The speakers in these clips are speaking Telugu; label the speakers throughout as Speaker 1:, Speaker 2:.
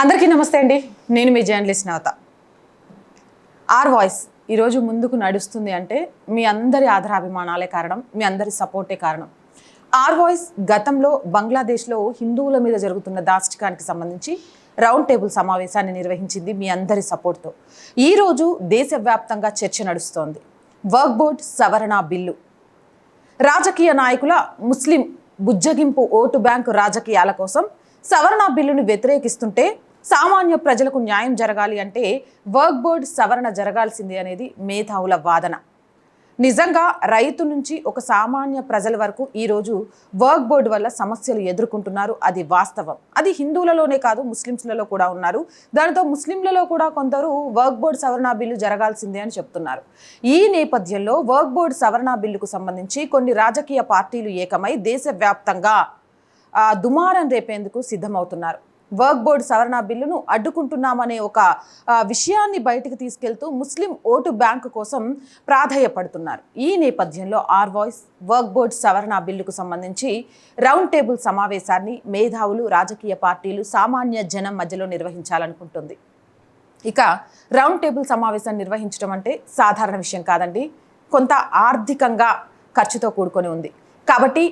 Speaker 1: అందరికీ నమస్తే అండి. నేను మీ జర్నలిస్ట్ నవత ఆర్ వాయిస్ ఈరోజు ముందుకు నడుస్తుంది అంటే మీ అందరి ఆధారాభిమానాలే కారణం మీ అందరి సపోర్టే కారణం. ఆర్ వాయిస్ గతంలో బంగ్లాదేశ్లో హిందువుల మీద జరుగుతున్న దాష్టికానికి సంబంధించి రౌండ్ టేబుల్ సమావేశాన్ని నిర్వహించింది మీ అందరి సపోర్ట్తో. ఈరోజు దేశవ్యాప్తంగా చర్చ నడుస్తోంది. వర్క్ బోర్డ్ సవరణ బిల్లు. రాజకీయ నాయకుల ముస్లిం బుజ్జగింపు ఓటు బ్యాంకు రాజకీయాల కోసం సవరణ బిల్లును వ్యతిరేకిస్తుంటే సామాన్య ప్రజలకు న్యాయం జరగాలి అంటే వర్క్ బోర్డ్ సవరణ జరగాల్సిందే అనేది మేధావుల వాదన. నిజంగా రైతు నుంచి ఒక సామాన్య ప్రజల వరకు ఈరోజు వర్క్ బోర్డు వల్ల సమస్యలు ఎదుర్కొంటున్నారు. అది వాస్తవం. అది హిందువులలోనే కాదు ముస్లిమ్స్లలో కూడా ఉన్నారు. దానితో ముస్లింలలో కూడా కొందరు వర్క్ బోర్డు సవరణ బిల్లు జరగాల్సిందే అని చెప్తున్నారు. ఈ నేపథ్యంలో వర్క్ బోర్డు సవరణ బిల్లుకు సంబంధించి కొన్ని రాజకీయ పార్టీలు ఏకమై దేశవ్యాప్తంగా దుమారం రేపేందుకు సిద్ధమవుతున్నారు. వర్క్ బోర్డు సవరణ బిల్లును అడ్డుకుంటున్నామనే ఒక విషయాన్ని బయటకు తీసుకెళ్తూ ముస్లిం ఓటు బ్యాంకు కోసం ప్రాధాయపడుతున్నారు. ఈ నేపథ్యంలో ఆర్ వాయిస్ వర్క్ బోర్డు సవరణ బిల్లుకు సంబంధించి రౌండ్ టేబుల్ సమావేశాన్ని మేధావులు రాజకీయ పార్టీలు సామాన్య జనం మధ్యలో నిర్వహించాలనుకుంటుంది. ఇక రౌండ్ టేబుల్ సమావేశాన్ని నిర్వహించడం అంటే సాధారణ విషయం కాదండి. కొంత ఆర్థికంగా ఖర్చుతో కూడుకొని ఉంది. కాబట్టి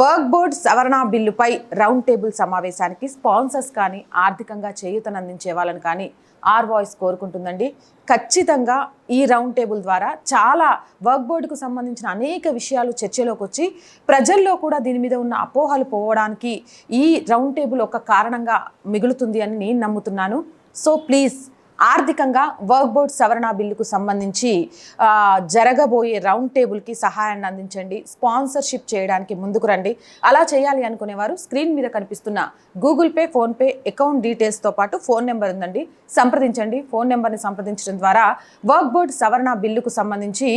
Speaker 1: వర్క్ బోర్డ్ సవరణ బిల్లుపై రౌండ్ టేబుల్ సమావేశానికి స్పాన్సర్స్ కానీ ఆర్థికంగా చేయూతనందించే వాళ్ళని కానీ ఆర్ వాయిస్ కోరుకుంటుందండి. ఖచ్చితంగా ఈ రౌండ్ టేబుల్ ద్వారా చాలా వర్క్ బోర్డుకు సంబంధించిన అనేక విషయాలు చర్చలోకి వచ్చి ప్రజల్లో కూడా దీని మీద ఉన్న అపోహలు పోవడానికి ఈ రౌండ్ టేబుల్ ఒక కారణంగా మిగులుతుంది అని నేను నమ్ముతున్నాను. సో ప్లీజ్ ఆర్థికంగా వర్క్ బోర్డ్ సవరణ బిల్లుకు సంబంధించి జరగబోయే రౌండ్ టేబుల్కి సహాయాన్ని అందించండి. స్పాన్సర్షిప్ చేయడానికి ముందుకు రండి. అలా చేయాలి అనుకునేవారు స్క్రీన్ మీద కనిపిస్తున్న గూగుల్ పే ఫోన్పే అకౌంట్ డీటెయిల్స్తో పాటు ఫోన్ నెంబర్ ఉందండి. సంప్రదించండి. ఫోన్ నెంబర్ని సంప్రదించడం ద్వారా వర్క్ బోర్డ్ సవరణ బిల్లుకు సంబంధించి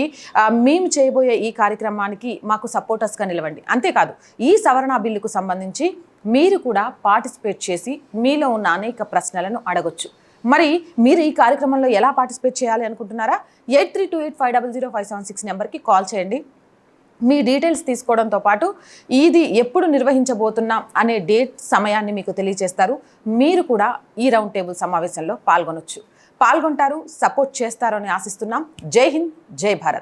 Speaker 1: మేము చేయబోయే ఈ కార్యక్రమానికి మాకు సపోర్టర్స్గా నిలవండి. అంతేకాదు ఈ సవరణ బిల్లుకు సంబంధించి మీరు కూడా పార్టిసిపేట్ చేసి మీలో ఉన్న అనేక ప్రశ్నలను అడగొచ్చు. మరి మీరు ఈ కార్యక్రమంలో ఎలా పార్టిసిపేట్ చేయాలి అనుకుంటున్నారా? Eight three two eight five double zero five seven six నెంబర్కి కాల్ చేయండి. మీ డీటెయిల్స్ తీసుకోవడంతో పాటు ఇది ఎప్పుడు నిర్వహించబోతున్నాం అనే డేట్ సమయాన్ని మీకు తెలియజేస్తారు. మీరు కూడా ఈ రౌండ్ టేబుల్ సమావేశంలో పాల్గొనొచ్చు. పాల్గొంటారు సపోర్ట్ చేస్తారని ఆశిస్తున్నాం. జై హింద్ జై భారత్.